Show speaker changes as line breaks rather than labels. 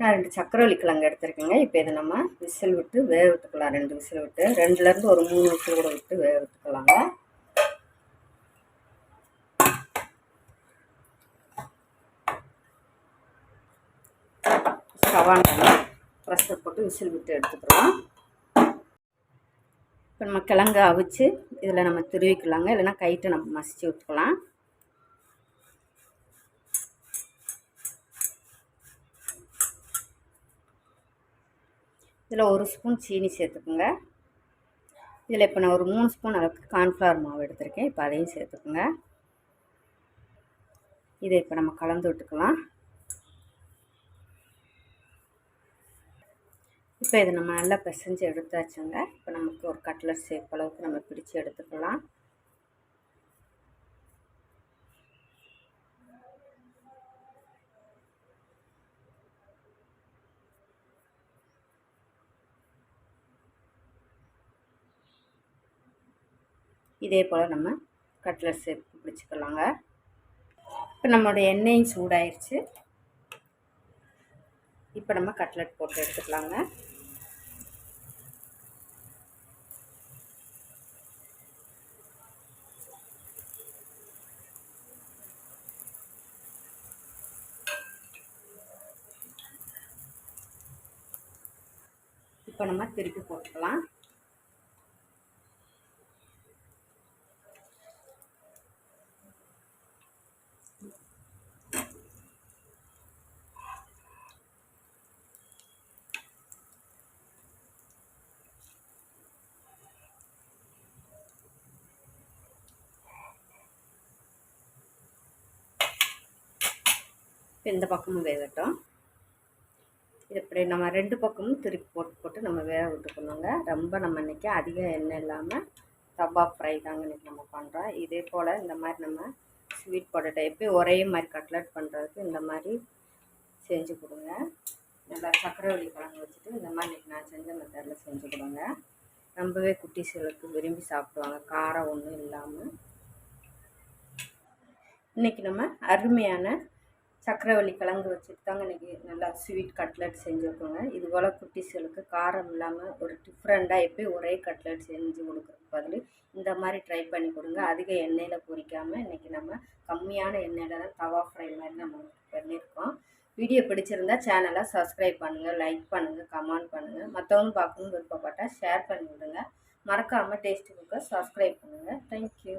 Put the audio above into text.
நான் ரெண்டு சக்கரவள்ளி கிழங்கு எடுத்திருக்கேங்க. இப்போ இதை நம்ம விசில் விட்டு வேக விட்டுக்கலாம் ரெண்டு விசில் விட்டு. ரெண்டுலேருந்து ஒரு மூணு விசில் கூட விட்டு வேக விட்டுக்கலாங்க ஸ்டவாண்டான ப்ரெஷர் போட்டு விசில் விட்டு எடுத்துக்கலாம். இப்போ நம்ம கிழங்கு அவிச்சு இதில் நம்ம துருவிக்கலாங்க. இல்லைன்னா கைட்டை நம்ம மசிச்சு விட்டுக்கலாம். இதில் ஒரு ஸ்பூன் சீனி சேர்த்துக்குங்க. இதில் இப்போ நான் ஒரு மூணு ஸ்பூன் அளவுக்கு கார்ன்ஃப்ளவர் மாவு எடுத்திருக்கேன். இப்போ அதையும் சேர்த்துக்குங்க. இதை இப்போ நம்ம கலந்து விட்டுக்கலாம். இப்போ இதை நம்ம நல்லா பிசைஞ்சு எடுத்தாச்சுங்க. இப்போ நமக்கு ஒரு கட்லர் சேப் அளவுக்கு நம்ம பிடிச்சி எடுத்துக்கலாம். இதே போல் நம்ம கட்லர் ஷேப் பிடிச்சிக்கலாங்க. இப்போ நம்மளோட எண்ணெயும் சூடாயிருச்சு. இப்போ நம்ம கட்லெட் போட்டு எடுத்துக்கலாங்க. இப்போ நம்ம திருப்பி போட்டுக்கலாம். இப்போ இந்த பக்கமும் வேகட்டும். இது இப்படி நம்ம ரெண்டு பக்கமும் திருப்பி போட்டு போட்டு நம்ம வேக விட்டுக்கணுங்க. ரொம்ப நம்ம இன்றைக்கி அதிக எண்ணெய் இல்லாமல் தவா ஃப்ரை தாங்க இன்றைக்கி நம்ம பண்ணுறோம் இதே போல் இந்த மாதிரி நம்ம ஸ்வீட் பொட்டேட்டோ எப்பயும் ஒரே மாதிரி கட்லெட் பண்ணுறதுக்கு இந்த மாதிரி செஞ்சு கொடுங்க. நல்லா சக்கரவள்ளி கிழங்கு வச்சுட்டு இந்த மாதிரி இன்றைக்கி நான் செஞ்ச மெத்தடில் செஞ்சு கொடுங்க. ரொம்பவே குட்டீஸ்களுக்கு விரும்பி சாப்பிடுவாங்க. காரம் ஒன்றும் இல்லாமல் இன்றைக்கி நம்ம அருமையான சக்கரவள்ளி கிழங்கு வச்சுட்டு தாங்க இன்றைக்கி நல்லா ஸ்வீட் கட்லெட் செஞ்சுருக்கோங்க. இது போல் குட்டிஸ்களுக்கு காரம் இல்லாமல் ஒரு டிஃப்ரெண்ட்டாக எப்போயும் ஒரே கட்லெட் செஞ்சு கொடுக்குறதுக்கு பதில் இந்த மாதிரி ட்ரை பண்ணி கொடுங்க. அதிக எண்ணெயில் பொரிக்காமல் இன்றைக்கி நம்ம கம்மியான எண்ணெயில் தான் தவா ஃப்ரை மாதிரி நம்ம பண்ணியிருக்கோம் வீடியோ பிடிச்சிருந்தா சேனலை சப்ஸ்கிரைப் பண்ணுங்கள் லைக் பண்ணுங்கள் கமெண்ட் பண்ணுங்கள் மற்றவங்க பார்க்கணுன்னு விருப்பப்பட்டால் ஷேர் பண்ணி விடுங்க. மறக்காமல் டேஸ்ட் புக்கை சப்ஸ்கிரைப் பண்ணுங்கள் தேங்க்யூ